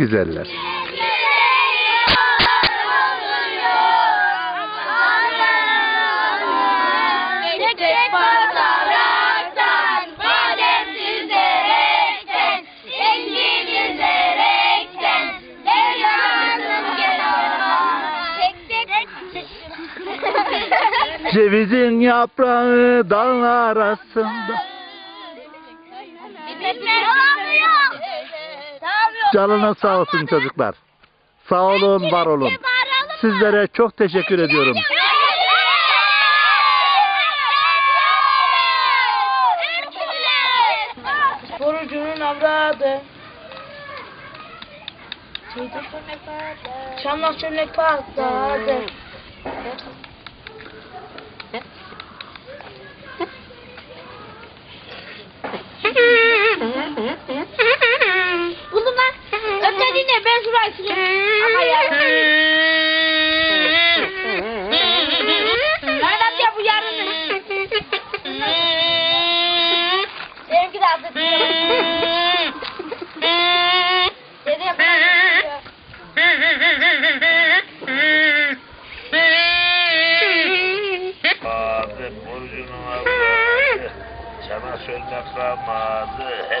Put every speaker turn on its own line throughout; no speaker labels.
güzeller. Cevizin yaprağı dal arasında. Canına sağ olsun çocuklar. Sağ olun, var olun. Sizlere çok teşekkür ediyorum.
Borucunun avradı. Çamlak çömlek patladı.
Dinle ben şurayı sileyim. Ama. Nereden diye bu yarın? Benimki de hazır. Dede yapalım.
Vardı, borcunu almadı. Sana söylemek kalmadı. Ya,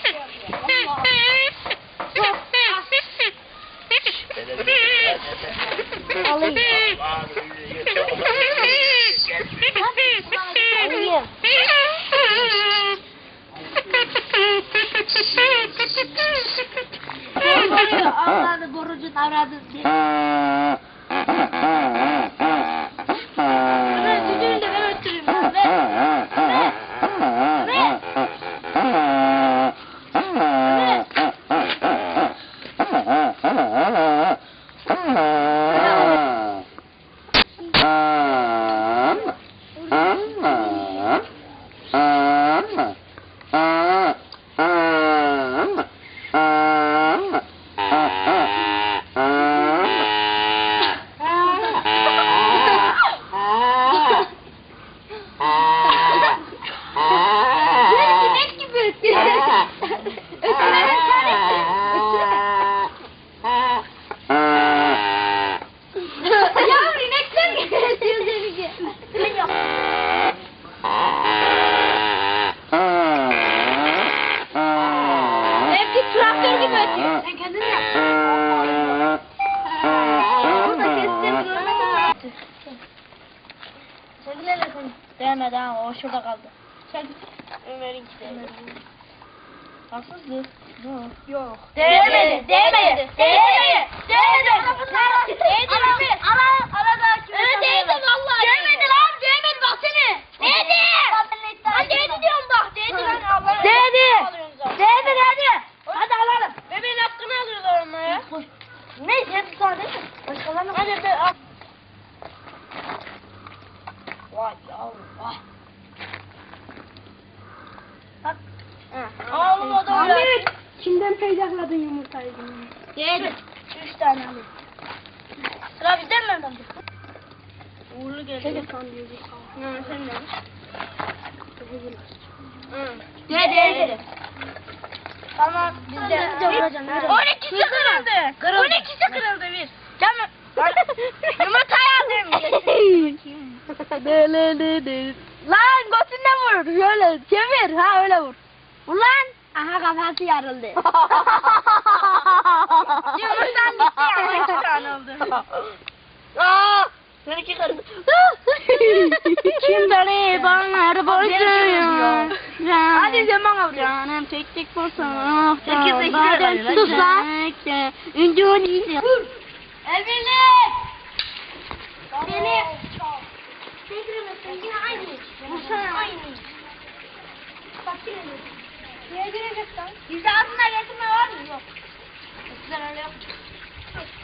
Avradı borucun avradı diye. Bunun kendin yap. Da. Çekil hele sen.
Değmedi ha o şurada kaldı.
Çekil.
Ömer'inki de. Haksızlık. Yok.
Yok. Değmedi. Değmedi. Değmedi. Değmedi. Değmedi. Ara, arada Evet değmedi vallahi. Değmedi lan. Değmedi bak seni. Değdi. Lan değdi diyorum bak. Değdi lan. Değdi. Değdi değdi. Başkalarına
Hadi be al. Vay yavrum vay. Oğlum o da öyle.
Kimden peydahladın yumurtayı? Değdi. Üç tane alayım. Sıra bizde mi amca?
Uğurlu geldi.
Şey de sanıyor.
Hı, sen de. Hı.
Değdi. Tamam. Bizde. Bizde vuracağım.
12'si kırıldı.
Kırıldı.
12'si kırıldı bir.
Tamam.
Yumurtayı aldım.
Lan götünden vur. Şöyle çevir. Ha öyle vur. Vur lan. Aha kafası yarıldı.
Yumurtan gitti ama iki tane oldu.
Aa! Seninki kırdı.
Kim beni bana borcuyum.
Hadi bana vur.
Canım tek tek basar.
Sekiz lira. Sus lan.
Ünlü
Vur. Emirli! Beni Tekrar yine aynı. Vursana aynı. Bak yine de. Niye girecek lan? Bizde altına getirme var mı? Yok. Bizden öyle yok.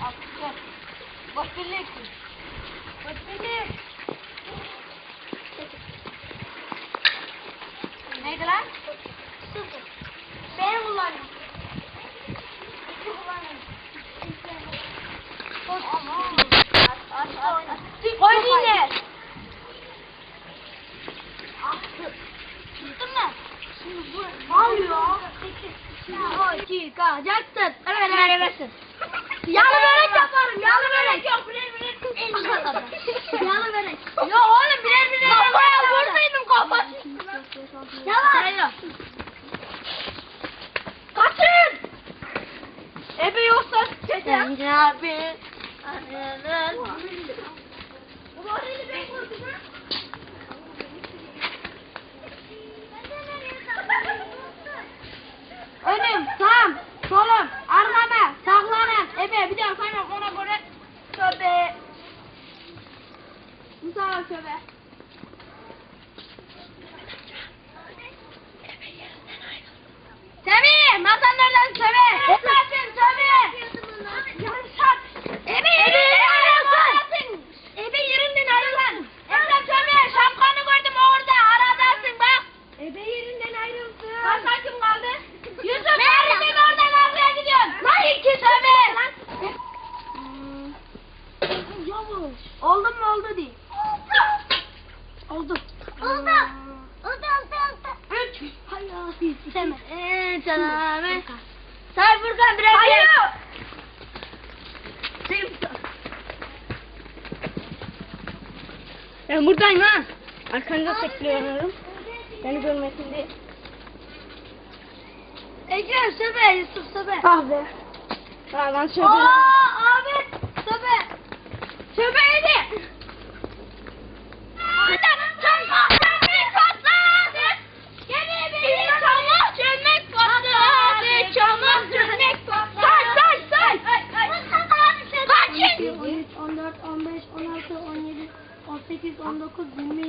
Artık yok. Boş birlik. Boş birlik. Neydi lan? İki kaçacaksın. Evet evet evet. Yalı börek yaparım. Yalı börek yok. Birer birer. Yalı börek. Yok oğlum birer birer. Kafaya vursaydın kafası. Yalan. Kaçın. Ebe yoksa çete.
Bence abi.
Musa söbe. Semih, masanlardan söbe. Esat'ın söbe. Yanşat. Ebe yerinden ayrılsın. Ebe yerinden ayrılın. Esat söbe, şapkanı gördüm orada. Aradasın bak. Ebe yerinden ayrılsın. Kaç sakin kaldı? Yusuf, nerede sen oradan nereye gidiyorsun? Lan iki söbe. Yavaş. Oldu mu oldu değil. Oldu. Oldu. Oldu oldu oldu. Üç. Deme. Eee canım. Say Furkan biraz. Hayır.
Ben buradayım ha. Arkanıza bekliyorum. Beni görmesin diye.
Ekrem söbe Yusuf söbe.
Ah be. Ha lan şöyle.
Aa abi söbe. Söbe yedi. Sen
18,